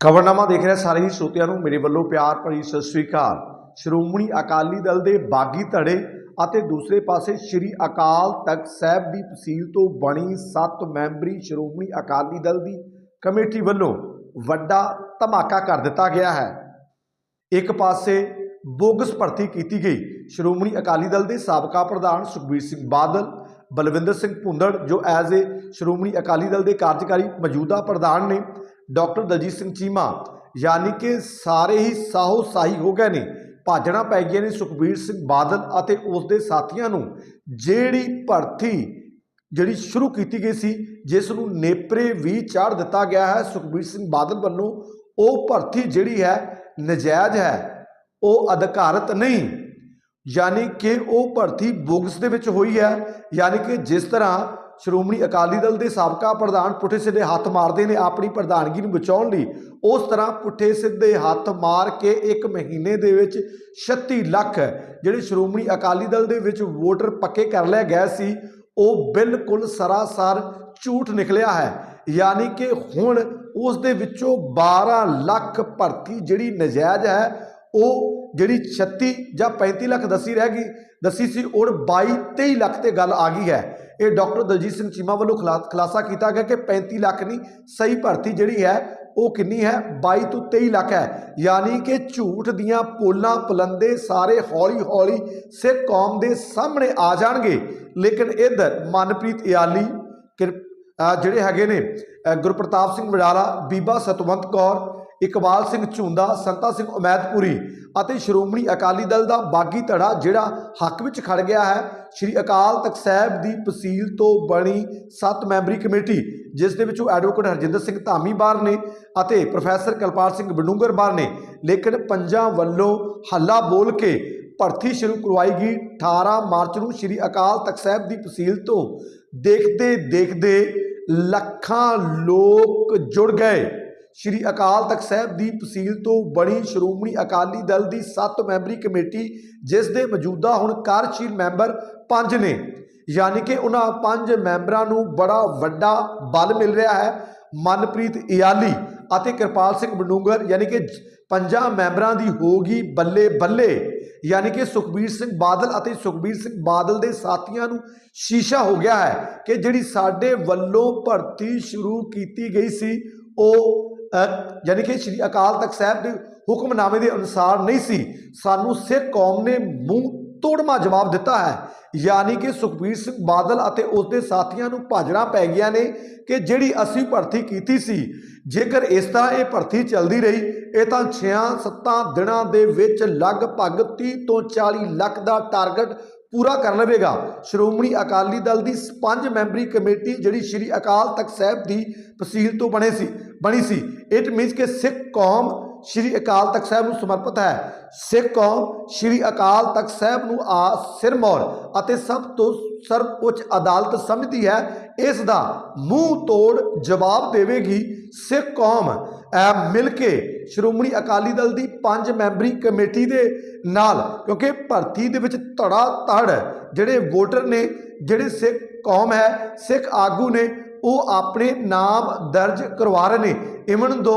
ਖਬਰਨਾਮਾ ਦੇਖ ਰਹੇ ਸਾਰੇ ਹੀ ਸਰੋਤਿਆਂ ਨੂੰ। ਮੇਰੇ ਵੱਲੋਂ ਪਿਆਰ ਭਰੀ ਸਤਿ ਸ੍ਰੀ ਅਕਾਲ। ਸ਼੍ਰੋਮਣੀ ਅਕਾਲੀ ਦਲ ਦੇ ਬਾਗੀ ਧੜੇ ਅਤੇ ਦੂਸਰੇ ਪਾਸੇ ਸ਼੍ਰੀ ਅਕਾਲ ਤਖਤ ਸਾਹਿਬ ਦੀ ਤਹਿਸੀਲ ਤੋਂ ਬਣੀ 7 ਮੈਂਬਰੀ ਸ਼੍ਰੋਮਣੀ ਅਕਾਲੀ ਦਲ ਦੀ ਕਮੇਟੀ ਵੱਲੋਂ ਵੱਡਾ ਧਮਾਕਾ ਕਰ ਦਿੱਤਾ ਗਿਆ ਹੈ। ਇੱਕ ਪਾਸੇ ਬੋਗਸ ਭਰਤੀ ਕੀਤੀ ਗਈ। ਸ਼੍ਰੋਮਣੀ ਅਕਾਲੀ ਦਲ ਦੇ ਸਾਬਕਾ ਪ੍ਰਧਾਨ ਸੁਖਬੀਰ ਸਿੰਘ ਬਾਦਲ, ਬਲਵਿੰਦਰ ਸਿੰਘ ਭੁੰਦੜ, ਜੋ ਐਜ਼ ਏ ਸ਼੍ਰੋਮਣੀ ਅਕਾਲੀ ਦਲ ਦੇ ਕਾਰਜਕਾਰੀ ਮੌਜੂਦਾ ਪ੍ਰਧਾਨ ਨੇ ਡਾਕਟਰ ਦਲਜੀਤ ਸਿੰਘ ਚੀਮਾ, ਯਾਨੀ ਕਿ ਸਾਰੇ ਹੀ ਸਾਹੋ ਸਾਹੀ ਹੋ ਗਏ ਨੇ। ਭਾਜਣਾ ਪੈ ਗਈਆਂ ਨੇ ਸੁਖਬੀਰ ਸਿੰਘ ਬਾਦਲ ਅਤੇ ਉਸ ਦੇ ਸਾਥੀਆਂ ਨੂੰ। ਜਿਹੜੀ ਭਰਤੀ ਜਿਹੜੀ ਸ਼ੁਰੂ ਕੀਤੀ ਗਈ ਸੀ, ਜਿਸ ਨੂੰ ਨੇਪਰੇ ਵੀ ਚਾੜ ਦਿੱਤਾ ਗਿਆ ਹੈ, ਸੁਖਬੀਰ ਸਿੰਘ ਬਾਦਲ ਵੱਲੋਂ, ਉਹ ਭਰਤੀ ਜਿਹੜੀ ਹੈ, ਨਜਾਇਜ਼ ਹੈ। ਉਹ ਅਧਿਕਾਰਤ ਨਹੀਂ। ਯਾਨੀ ਕਿ ਉਹ ਭਰਤੀ ਬੋਗਸ ਦੇ ਵਿੱਚ ਹੋਈ ਹੈ। ਯਾਨੀ ਕਿ ਜਿਸ ਤਰ੍ਹਾਂ ਸ਼੍ਰੋਮਣੀ ਅਕਾਲੀ ਦਲ ਦੇ ਸਾਬਕਾ ਪ੍ਰਧਾਨ ਪੁੱਠੇ ਸਿੱਧੇ ਹੱਥ ਮਾਰਦੇ ਨੇ ਆਪਣੀ ਪ੍ਰਧਾਨਗੀ ਨੂੰ ਬਚਾਉਣ ਲਈ। ਉਸ ਤਰ੍ਹਾਂ ਪੁੱਠੇ ਸਿੱਧੇ ਹੱਥ ਮਾਰ ਕੇ ਇੱਕ ਮਹੀਨੇ ਦੇ ਵਿੱਚ 36 ਲੱਖ ਜਿਹੜੇ ਸ਼੍ਰੋਮਣੀ ਅਕਾਲੀ ਦਲ ਦੇ ਵਿੱਚ ਵੋਟਰ ਪੱਕੇ ਕਰ ਲਿਆ ਗਏ ਸੀ, ਉਹ ਬਿਲਕੁਲ ਸਰਾਸਰ ਝੂਠ ਨਿਕਲਿਆ ਹੈ। ਯਾਨੀ ਕਿ ਹੁਣ ਉਸ ਦੇ ਵਿੱਚੋਂ 12 ਲੱਖ ਭਰਤੀ ਜਿਹੜੀ ਨਜਾਇਜ਼ ਹੈ, ਉਹ ਜਿਹੜੀ 36 ਜਾਂ 35 ਲੱਖ ਦੱਸੀ ਰਹਿ ਗਈ, ਦੱਸੀ ਸੀ, ਹੁਣ 22 23 ਲੱਖ ਤੇ ਗੱਲ ਆ ਗਈ ਹੈ। ਇਹ ਡਾਕਟਰ ਦਲਜੀਤ ਸਿੰਘ ਚੀਮਾ ਵੱਲੋਂ ਖੁਲਾ- ਖੁਲਾਸਾ ਕੀਤਾ ਗਿਆ ਕਿ 35 ਲੱਖ ਨਹੀਂ ਸਹੀ ਭਰਤੀ ਜਿਹੜੀ ਹੈ, ਉਹ ਕਿੰਨੀ ਹੈ? 22 ਤੋਂ 23 ਲੱਖ ਹੈ। ਯਾਨੀ ਕਿ ਝੂਠ ਦੀਆਂ ਪੋਲਾਂ ਪਲੰਦੇ ਸਾਰੇ ਹੌਲੀ ਹੌਲੀ ਸਿੱਖ ਕੌਮ ਦੇ ਸਾਹਮਣੇ ਆ ਜਾਣਗੇ। ਲੇਕਿਨ ਇਧਰ ਮਨਪ੍ਰੀਤ ਇਆਲੀ, ਕਿਰ- ਜਿਹੜੇ ਹੈਗੇ ਨੇ ਗੁਰਪ੍ਰਤਾਪ ਸਿੰਘ ਵਡਾਲਾ, ਬੀਬਾ ਸਤਵੰਤ ਕੌਰ ਇਕਬਾਲ ਸਿੰਘ ਝੁੰਦਾ, ਸੰਤਾ ਸਿੰਘ ਉਮੈਦਪੁਰੀ ਅਤੇ ਸ਼੍ਰੋਮਣੀ ਅਕਾਲੀ ਦਲ ਦਾ ਬਾਗੀ ਧੜਾ ਜਿਹੜਾ ਹੱਕ ਵਿੱਚ ਖੜ ਗਿਆ ਹੈ, ਸ਼੍ਰੀ ਅਕਾਲ ਤਖਤ ਸਾਹਿਬ ਦੀ ਤਹਿਸੀਲ ਤੋਂ ਬਣੀ 7 ਮੈਂਬਰੀ ਕਮੇਟੀ, ਜਿਸ ਦੇ ਵਿੱਚੋਂ ਐਡਵੋਕੇਟ ਹਰਜਿੰਦਰ ਸਿੰਘ ਧਾਮੀ ਬਾਹਰ ਨੇ ਅਤੇ ਪ੍ਰੋਫੈਸਰ ਕਲਪਾਲ ਸਿੰਘ ਬਡੂੰਗਰ ਬਾਹਰ ਨੇ। ਲੇਕਿਨ ਪੰਜਾਂ ਵੱਲੋਂ ਹੱਲਾ ਬੋਲ ਕੇ ਭਰਤੀ ਸ਼ੁਰੂ ਕਰਵਾਈ ਗਈ। 18 ਮਾਰਚ ਨੂੰ ਸ਼੍ਰੀ ਅਕਾਲ ਤਖਤ ਸਾਹਿਬ ਦੀ ਤਹਿਸੀਲ ਤੋਂ ਦੇਖਦੇ ਦੇਖਦੇ ਲੱਖਾਂ ਲੋਕ ਜੁੜ ਗਏ। ਸ਼੍ਰੀ ਅਕਾਲ ਤਖਤ ਸਾਹਿਬ ਦੀ ਤਹਿਸੀਲ ਤੋਂ ਬਣੀ ਸ਼੍ਰੋਮਣੀ ਅਕਾਲੀ ਦਲ ਦੀ 7 ਮੈਂਬਰੀ ਕਮੇਟੀ, ਜਿਸ ਦੇ ਮੌਜੂਦਾ ਹੁਣ ਕਾਰਜਸ਼ੀਲ ਮੈਂਬਰ ਪੰਜ ਨੇ। ਯਾਨੀ ਕਿ ਉਹਨਾਂ ਪੰਜ ਮੈਂਬਰਾਂ ਨੂੰ ਬੜਾ ਵੱਡਾ ਬਲ ਮਿਲ ਰਿਹਾ ਹੈ। ਮਨਪ੍ਰੀਤ ਇਆਲੀ ਅਤੇ ਕਿਰਪਾਲ ਸਿੰਘ ਬਡੂੰਗਰ ਯਾਨੀ ਕਿ ਪੰਜਾਂ ਮੈਂਬਰਾਂ ਦੀ ਹੋਗੀ ਬੱਲੇ ਬੱਲੇ। ਯਾਨੀ ਕਿ ਸੁਖਬੀਰ ਸਿੰਘ ਬਾਦਲ ਅਤੇ ਸੁਖਬੀਰ ਸਿੰਘ ਬਾਦਲ ਦੇ ਸਾਥੀਆਂ ਨੂੰ ਸ਼ੀਸ਼ਾ ਹੋ ਗਿਆ ਹੈ ਕਿ ਜਿਹੜੀ ਸਾਡੇ ਵੱਲੋਂ ਭਰਤੀ ਸ਼ੁਰੂ ਕੀਤੀ ਗਈ ਸੀ, ਉਹ ਯਾਨੀ ਕਿ ਸ਼੍ਰੀ ਅਕਾਲ ਤਖਤ ਸਾਹਿਬ ਦੇ ਹੁਕਮਨਾਮੇ ਦੇ ਅਨੁਸਾਰ ਨਹੀਂ ਸੀ। ਸਾਨੂੰ ਸਿੱਖ ਕੌਮ ਨੇ ਮੂੰਹ ਤੋੜਮਾ ਜਵਾਬ ਦਿੱਤਾ ਹੈ। ਯਾਨੀ ਕਿ ਸੁਖਬੀਰ ਸਿੰਘ ਬਾਦਲ ਅਤੇ ਉਸ ਦੇ ਸਾਥੀਆਂ ਨੂੰ ਭਾਜਣਾ ਪੈ ਗਿਆ ਨੇ ਕਿ ਜਿਹੜੀ ਅਸੀਂ ਭਰਤੀ ਕੀਤੀ ਸੀ, ਜੇਕਰ ਇਸ ਤਰ੍ਹਾਂ ਇਹ ਭਰਤੀ ਚੱਲਦੀ ਰਹੀ, ਇਹ ਤਾਂ 6-7 ਦਿਨਾਂ ਦੇ ਵਿੱਚ ਲਗਭਗ 30 ਤੋਂ 40 ਲੱਖ ਦਾ ਟਾਰਗੇਟ ਪੂਰਾ ਕਰ ਲਵੇਗਾ। ਸ਼੍ਰੋਮਣੀ ਅਕਾਲੀ ਦਲ ਦੀ ਪੰਜ ਮੈਂਬਰੀ ਕਮੇਟੀ ਜਿਹੜੀ ਸ਼੍ਰੀ ਅਕਾਲ ਤਖਤ ਸਾਹਿਬ ਦੀ ਤਹਿਸੀਲ ਤੋਂ ਬਣੇ ਸੀ। ਬਣੀ ਸੀ। ਇਟ ਮੀਨਸ ਕਿ ਸਿੱਖ ਕੌਮ ਸ਼੍ਰੀ ਅਕਾਲ ਤਖਤ ਸਾਹਿਬ ਨੂੰ ਸਮਰਪਿਤ ਹੈ। ਸਿੱਖ ਕੌਮ ਸ਼੍ਰੀ ਅਕਾਲ ਤਖਤ ਸਾਹਿਬ ਨੂੰ ਆ ਸਿਰਮੌਰ ਅਤੇ ਸਭ ਤੋਂ ਸਰਵ ਉੱਚ ਅਦਾਲਤ ਸਮਝਦੀ ਹੈ। ਇਸ ਦਾ ਮੂੰਹ ਤੋੜ ਜਵਾਬ ਦੇਵੇਗੀ ਸਿੱਖ ਕੌਮ। ਮਿਲ ਕੇ ਸ਼੍ਰੋਮਣੀ ਅਕਾਲੀ ਦਲ ਦੀ ਪੰਜ ਮੈਂਬਰੀ ਕਮੇਟੀ ਦੇ ਨਾਲ, ਕਿਉਂਕਿ ਭਰਤੀ ਦੇ ਵਿੱਚ ਧੜਾ ਧੜ ਜਿਹੜੇ ਵੋਟਰ ਨੇ, ਜਿਹੜੇ ਸਿੱਖ ਕੌਮ ਹੈ, ਸਿੱਖ ਆਗੂ ਨੇ ਉਹ ਆਪਣੇ ਨਾਮ ਦਰਜ ਕਰਵਾ ਰਹੇ ਨੇ। ਇਵਨ ਦੋ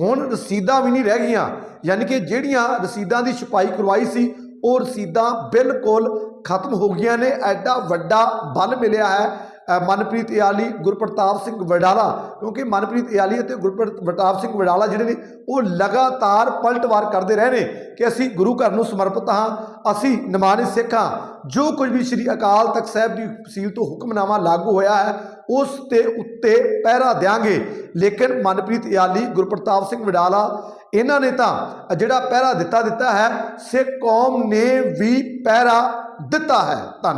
ਹੁਣ ਰਸੀਦਾਂ ਵੀ ਨਹੀਂ ਰਹਿ ਗਈਆਂ। ਯਾਨੀ ਕਿ ਜਿਹੜੀਆਂ ਰਸੀਦਾਂ ਦੀ ਛਪਾਈ ਕਰਵਾਈ ਸੀ, ਉਹ ਰਸੀਦਾਂ ਬਿਲਕੁਲ ਖਤਮ ਹੋ ਗਈਆਂ ਨੇ। ਐਡਾ ਵੱਡਾ ਬਲ ਮਿਲਿਆ ਹੈ ਮਨਪ੍ਰੀਤ ਇਆਲੀ, ਗੁਰਪ੍ਰਤਾਪ ਸਿੰਘ ਵਡਾਲਾ, ਕਿਉਂਕਿ ਮਨਪ੍ਰੀਤ ਇਆਲੀ ਅਤੇ ਗੁਰਪ੍ਰਤਾਪ ਸਿੰਘ ਵਡਾਲਾ ਜਿਹੜੇ ਨੇ, ਉਹ ਲਗਾਤਾਰ ਪਲਟਵਾਰ ਕਰਦੇ ਰਹੇ ਨੇ ਕਿ ਅਸੀਂ ਗੁਰੂ ਘਰ ਨੂੰ ਸਮਰਪਿਤ ਹਾਂ, ਅਸੀਂ ਨਿਮਾਣੇ ਸਿੱਖ ਹਾਂ। ਜੋ ਕੁਝ ਵੀ ਸ੍ਰੀ ਅਕਾਲ ਤਖਤ ਸਾਹਿਬ ਦੀ ਤਹਿਸੀਲ ਤੋਂ ਹੁਕਮਨਾਮਾ ਲਾਗੂ ਹੋਇਆ ਹੈ, ਉਸ ਤੇ ਉੱਤੇ ਪਹਿਰਾ ਦਿਆਂਗੇ। ਲੇਕਿਨ ਮਨਪ੍ਰੀਤ ਇਆਲੀ, ਗੁਰਪ੍ਰਤਾਪ ਸਿੰਘ ਵਡਾਲਾ, ਇਹਨਾਂ ਨੇ ਤਾਂ ਜਿਹੜਾ ਪਹਿਰਾ ਦਿੱਤਾ ਦਿੱਤਾ ਹੈ, ਸਿੱਖ ਕੌਮ ਨੇ ਵੀ ਪਹਿਰਾ ਦਿੱਤਾ ਹੈ। ਧੰਨਵਾਦ।